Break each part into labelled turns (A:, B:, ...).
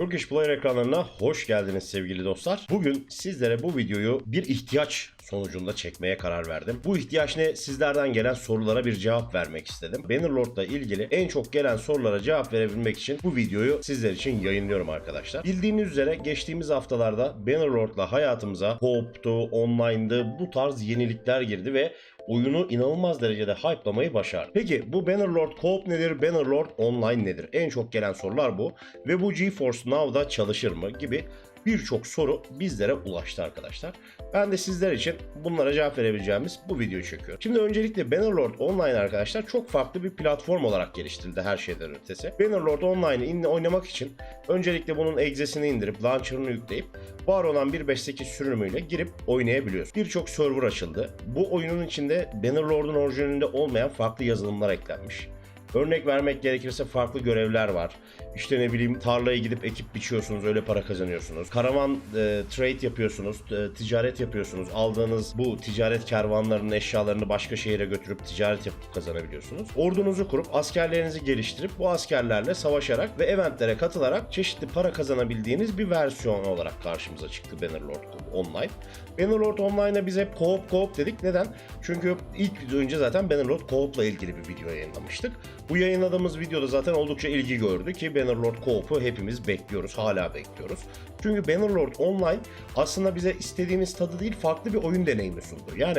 A: Turkish Player ekranlarına hoş geldiniz sevgili dostlar. Bugün sizlere bu videoyu bir ihtiyaç sonucunda çekmeye karar verdim. Bu ihtiyaç ne? Sizlerden gelen sorulara bir cevap vermek istedim. Bannerlord'la ilgili en çok gelen sorulara cevap verebilmek için bu videoyu sizler için yayınlıyorum arkadaşlar. Bildiğiniz üzere geçtiğimiz haftalarda Bannerlord'la hayatımıza co-op'tu, online'dı bu tarz yenilikler girdi ve oyunu inanılmaz derecede hype'lamayı başardı. Peki bu Bannerlord Co-op nedir? Bannerlord Online nedir? En çok gelen sorular bu. Ve bu GeForce Now'da çalışır mı? gibi birçok soru bizlere ulaştı arkadaşlar. Ben de sizler için bunlara cevap verebileceğimiz bu videoyu çekiyorum. Şimdi öncelikle Bannerlord Online arkadaşlar çok farklı bir platform olarak geliştirildi her şeyden ötesi. Bannerlord Online'ı in- oynamak için öncelikle bunun egzesini indirip launcher'ını yükleyip var olan 1.5.8 sürümüyle girip oynayabiliyoruz. Birçok server açıldı. Bu oyunun içinde Bannerlord'un orijinalinde olmayan farklı yazılımlar eklenmiş. Örnek vermek gerekirse farklı görevler var. İşte ne bileyim tarlaya gidip ekip biçiyorsunuz öyle para kazanıyorsunuz. Karavan e, trade yapıyorsunuz, e, ticaret yapıyorsunuz. Aldığınız bu ticaret kervanlarının eşyalarını başka şehire götürüp ticaret yapıp kazanabiliyorsunuz. Ordunuzu kurup askerlerinizi geliştirip bu askerlerle savaşarak ve eventlere katılarak çeşitli para kazanabildiğiniz bir versiyon olarak karşımıza çıktı Bannerlord Online. Bannerlord Online'a biz hep co-op co-op dedik. Neden? Çünkü ilk video önce zaten Bannerlord co-op'la ilgili bir video yayınlamıştık. Bu yayınladığımız videoda zaten oldukça ilgi gördü ki Bannerlord co-op'u hepimiz bekliyoruz. Hala bekliyoruz. Çünkü Bannerlord Online aslında bize istediğimiz tadı değil farklı bir oyun deneyimi sundu. Yani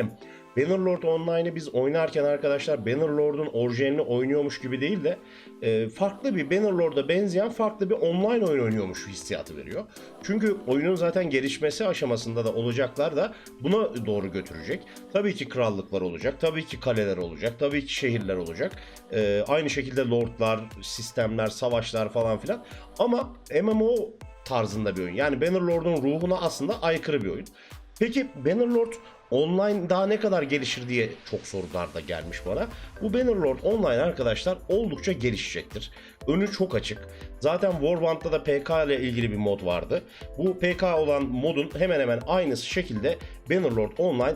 A: Bannerlord Online'ı biz oynarken arkadaşlar Bannerlord'un orijinalini oynuyormuş gibi değil de e, farklı bir Bannerlord'a benzeyen farklı bir online oyun oynuyormuş hissiyatı veriyor. Çünkü oyunun zaten gelişmesi aşamasında da olacaklar da buna doğru götürecek. Tabii ki krallıklar olacak, tabii ki kaleler olacak, tabii ki şehirler olacak. E, aynı şekilde lordlar, sistemler, savaşlar falan filan. Ama MMO tarzında bir oyun. Yani Bannerlord'un ruhuna aslında aykırı bir oyun. Peki Bannerlord online daha ne kadar gelişir diye çok sorular da gelmiş bana. Bu Bannerlord online arkadaşlar oldukça gelişecektir. Önü çok açık. Zaten Warband'da da PK ile ilgili bir mod vardı. Bu PK olan modun hemen hemen aynısı şekilde Bannerlord Online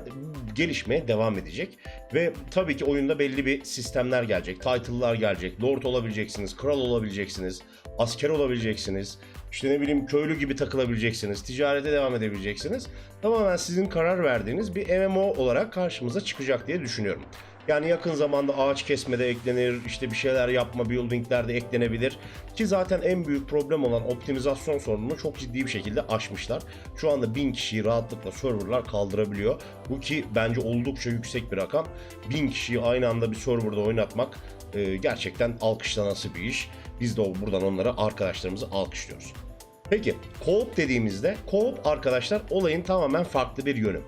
A: gelişmeye devam edecek. Ve tabii ki oyunda belli bir sistemler gelecek. Title'lar gelecek. Lord olabileceksiniz, kral olabileceksiniz, asker olabileceksiniz. İşte ne bileyim köylü gibi takılabileceksiniz, ticarete devam edebileceksiniz. Tamamen sizin karar verdiğiniz bir MMO olarak karşımıza çıkacak diye düşünüyorum. Yani yakın zamanda ağaç kesmede eklenir, işte bir şeyler yapma, buildingler de eklenebilir. Ki zaten en büyük problem olan optimizasyon sorununu çok ciddi bir şekilde aşmışlar. Şu anda 1000 kişiyi rahatlıkla serverlar kaldırabiliyor. Bu ki bence oldukça yüksek bir rakam. 1000 kişiyi aynı anda bir serverda oynatmak e, gerçekten alkışlanası bir iş. Biz de buradan onlara arkadaşlarımızı alkışlıyoruz. Peki co-op dediğimizde co-op arkadaşlar olayın tamamen farklı bir yönü.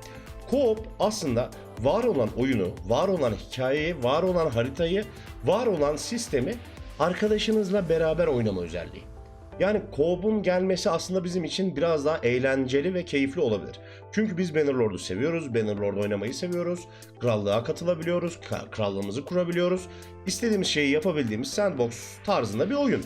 A: Co-op aslında var olan oyunu, var olan hikayeyi, var olan haritayı, var olan sistemi arkadaşınızla beraber oynama özelliği. Yani co-op'un gelmesi aslında bizim için biraz daha eğlenceli ve keyifli olabilir. Çünkü biz Bannerlord'u seviyoruz, Bannerlord oynamayı seviyoruz, krallığa katılabiliyoruz, ka- krallığımızı kurabiliyoruz. İstediğimiz şeyi yapabildiğimiz sandbox tarzında bir oyun.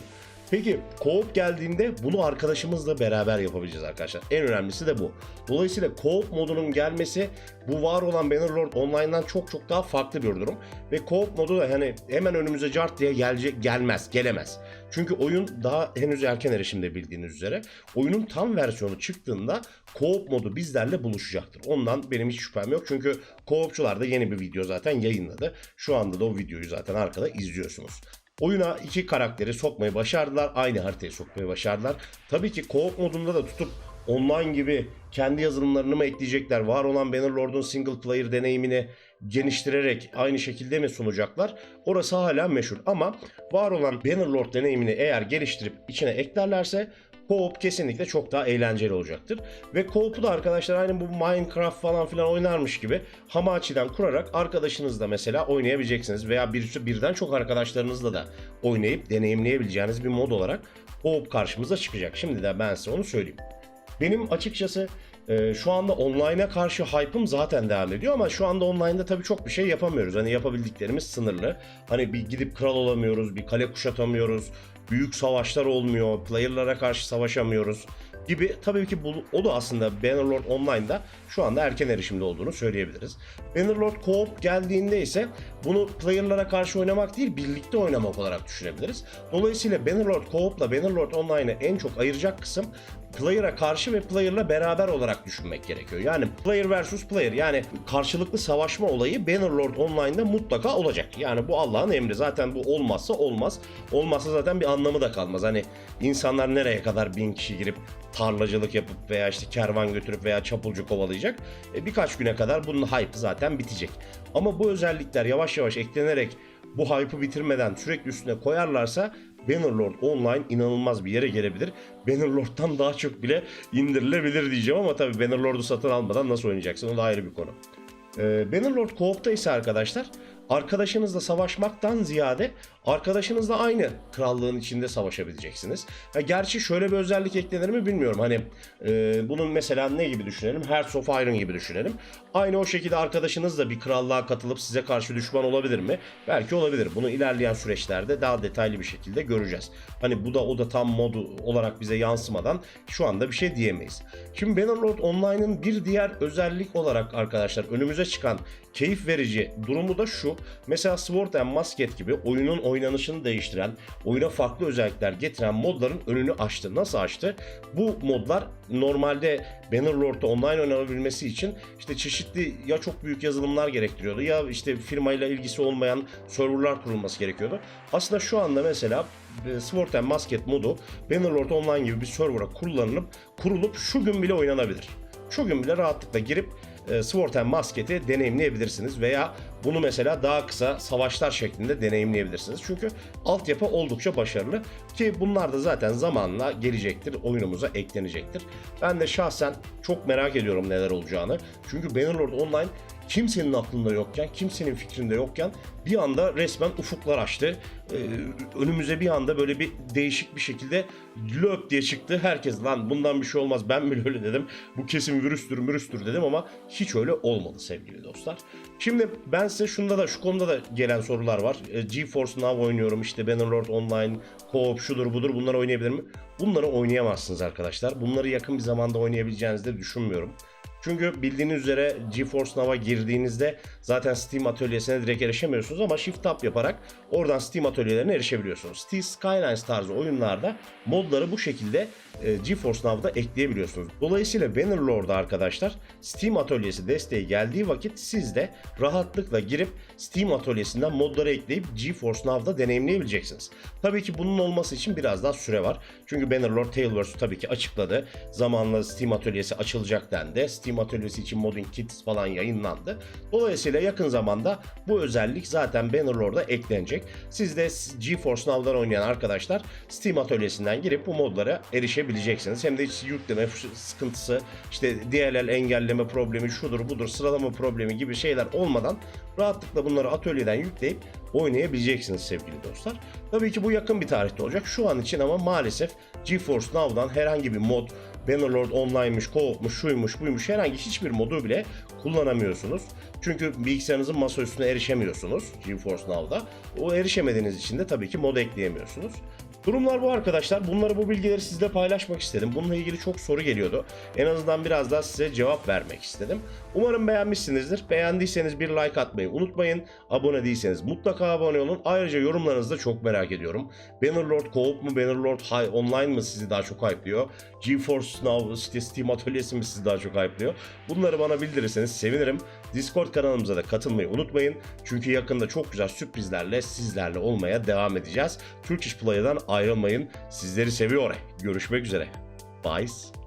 A: Peki co-op geldiğinde bunu arkadaşımızla beraber yapabileceğiz arkadaşlar. En önemlisi de bu. Dolayısıyla co-op modunun gelmesi bu var olan Bannerlord Online'dan çok çok daha farklı bir durum. Ve co-op modu da hani hemen önümüze cart diye gelecek gelmez, gelemez. Çünkü oyun daha henüz erken erişimde bildiğiniz üzere. Oyunun tam versiyonu çıktığında co-op modu bizlerle buluşacaktır. Ondan benim hiç şüphem yok. Çünkü co-opçular da yeni bir video zaten yayınladı. Şu anda da o videoyu zaten arkada izliyorsunuz. Oyuna iki karakteri sokmayı başardılar. Aynı haritayı sokmayı başardılar. Tabii ki co-op modunda da tutup online gibi kendi yazılımlarını mı ekleyecekler? Var olan Bannerlord'un single player deneyimini geniştirerek aynı şekilde mi sunacaklar? Orası hala meşhur ama var olan Bannerlord deneyimini eğer geliştirip içine eklerlerse Co-op kesinlikle çok daha eğlenceli olacaktır. Ve co-op'u da arkadaşlar aynı bu Minecraft falan filan oynarmış gibi Hamachi'den kurarak arkadaşınızla mesela oynayabileceksiniz. Veya bir, birden çok arkadaşlarınızla da oynayıp deneyimleyebileceğiniz bir mod olarak co-op karşımıza çıkacak. Şimdi de ben size onu söyleyeyim. Benim açıkçası e, şu anda online'a karşı hype'ım zaten devam ediyor ama şu anda online'da tabii çok bir şey yapamıyoruz. Hani yapabildiklerimiz sınırlı. Hani bir gidip kral olamıyoruz, bir kale kuşatamıyoruz, büyük savaşlar olmuyor, player'lara karşı savaşamıyoruz. Gibi tabii ki bu, o da aslında Bannerlord Online'da şu anda erken erişimde olduğunu söyleyebiliriz. Bannerlord Co-op geldiğinde ise bunu player'lara karşı oynamak değil birlikte oynamak olarak düşünebiliriz. Dolayısıyla Bannerlord Co-op'la Bannerlord Online'ı en çok ayıracak kısım player'a karşı ve player'la beraber olarak düşünmek gerekiyor. Yani player versus player yani karşılıklı savaşma olayı Bannerlord Online'da mutlaka olacak. Yani bu Allah'ın emri. Zaten bu olmazsa olmaz. Olmazsa zaten bir anlamı da kalmaz. Hani insanlar nereye kadar bin kişi girip tarlacılık yapıp veya işte kervan götürüp veya çapulcu kovalayacak. E, birkaç güne kadar bunun hype zaten bitecek. Ama bu özellikler yavaş yavaş eklenerek bu hype'ı bitirmeden sürekli üstüne koyarlarsa Bannerlord Online inanılmaz bir yere gelebilir. Bannerlord'dan daha çok bile indirilebilir diyeceğim ama tabii Bannerlord'u satın almadan nasıl oynayacaksın o da ayrı bir konu. Ee, Bannerlord Co-op'ta ise arkadaşlar arkadaşınızla savaşmaktan ziyade arkadaşınızla aynı krallığın içinde savaşabileceksiniz. Ha, gerçi şöyle bir özellik eklenir mi bilmiyorum. Hani e, bunun mesela ne gibi düşünelim? Hearts of Iron gibi düşünelim. Aynı o şekilde arkadaşınız da bir krallığa katılıp size karşı düşman olabilir mi? Belki olabilir. Bunu ilerleyen süreçlerde daha detaylı bir şekilde göreceğiz. Hani bu da o da tam modu olarak bize yansımadan şu anda bir şey diyemeyiz. Şimdi Bannerlord Online'ın bir diğer özellik olarak arkadaşlar önümüze çıkan keyif verici durumu da şu. Mesela Sword and Musket gibi oyunun oynanışını değiştiren, oyuna farklı özellikler getiren modların önünü açtı. Nasıl açtı? Bu modlar normalde Bannerlord'da online oynanabilmesi için işte çeşitli ya çok büyük yazılımlar gerektiriyordu ya işte firmayla ilgisi olmayan serverlar kurulması gerekiyordu. Aslında şu anda mesela e, Sword and Musket modu Bannerlord Online gibi bir server'a kullanılıp kurulup şu gün bile oynanabilir. Şu gün bile rahatlıkla girip e, Sword and Musket'i deneyimleyebilirsiniz veya bunu mesela daha kısa savaşlar şeklinde deneyimleyebilirsiniz. Çünkü altyapı oldukça başarılı ki bunlar da zaten zamanla gelecektir, oyunumuza eklenecektir. Ben de şahsen çok merak ediyorum neler olacağını. Çünkü Bannerlord Online kimsenin aklında yokken, kimsenin fikrinde yokken bir anda resmen ufuklar açtı. Ee, önümüze bir anda böyle bir değişik bir şekilde löp diye çıktı. Herkes lan bundan bir şey olmaz ben bile öyle dedim. Bu kesin virüstür virüstür dedim ama hiç öyle olmadı sevgili dostlar. Şimdi ben size şunda da şu konuda da gelen sorular var. Ee, GeForce Now oynuyorum işte Bannerlord Online, Co-op şudur budur bunları oynayabilir mi? Bunları oynayamazsınız arkadaşlar. Bunları yakın bir zamanda oynayabileceğinizi de düşünmüyorum. Çünkü bildiğiniz üzere GeForce Now'a girdiğinizde zaten Steam atölyesine direkt erişemiyorsunuz ama Shift Tab yaparak oradan Steam atölyelerine erişebiliyorsunuz. Cities Skylines tarzı oyunlarda modları bu şekilde e, GeForce Now'da ekleyebiliyorsunuz. Dolayısıyla Bannerlord'da arkadaşlar Steam atölyesi desteği geldiği vakit siz de rahatlıkla girip Steam atölyesinden modları ekleyip GeForce Now'da deneyimleyebileceksiniz. Tabii ki bunun olması için biraz daha süre var. Çünkü Bannerlord Tailverse tabii ki açıkladı. Zamanla Steam atölyesi açılacak dendi. Steam atölyesi için modding kits falan yayınlandı. Dolayısıyla yakın zamanda bu özellik zaten Bannerlord'a eklenecek. Siz de GeForce Now'dan oynayan arkadaşlar Steam atölyesinden girip bu modlara erişebileceksiniz. Hem de hiç yükleme sıkıntısı, işte DLL engelleme problemi, şudur budur, sıralama problemi gibi şeyler olmadan rahatlıkla bunları atölyeden yükleyip oynayabileceksiniz sevgili dostlar. Tabii ki bu yakın bir tarihte olacak. Şu an için ama maalesef GeForce Now'dan herhangi bir mod Bannerlord Online'mış, Co-op'muş, şuymuş, buymuş herhangi hiçbir modu bile kullanamıyorsunuz. Çünkü bilgisayarınızın masa üstüne erişemiyorsunuz GeForce Now'da. O erişemediğiniz için de tabii ki mod ekleyemiyorsunuz. Durumlar bu arkadaşlar. Bunları bu bilgileri sizle paylaşmak istedim. Bununla ilgili çok soru geliyordu. En azından biraz daha size cevap vermek istedim. Umarım beğenmişsinizdir. Beğendiyseniz bir like atmayı unutmayın. Abone değilseniz mutlaka abone olun. Ayrıca yorumlarınızı da çok merak ediyorum. Bannerlord Co-op mu, Bannerlord High Online mı sizi daha çok hype'lıyor? GeForce Now, işte Steam atölyesi mi sizi daha çok hype'lıyor? Bunları bana bildirirseniz sevinirim. Discord kanalımıza da katılmayı unutmayın. Çünkü yakında çok güzel sürprizlerle sizlerle olmaya devam edeceğiz. Turkish Play'dan ayrılmayın. Sizleri seviyor. Görüşmek üzere. Bye.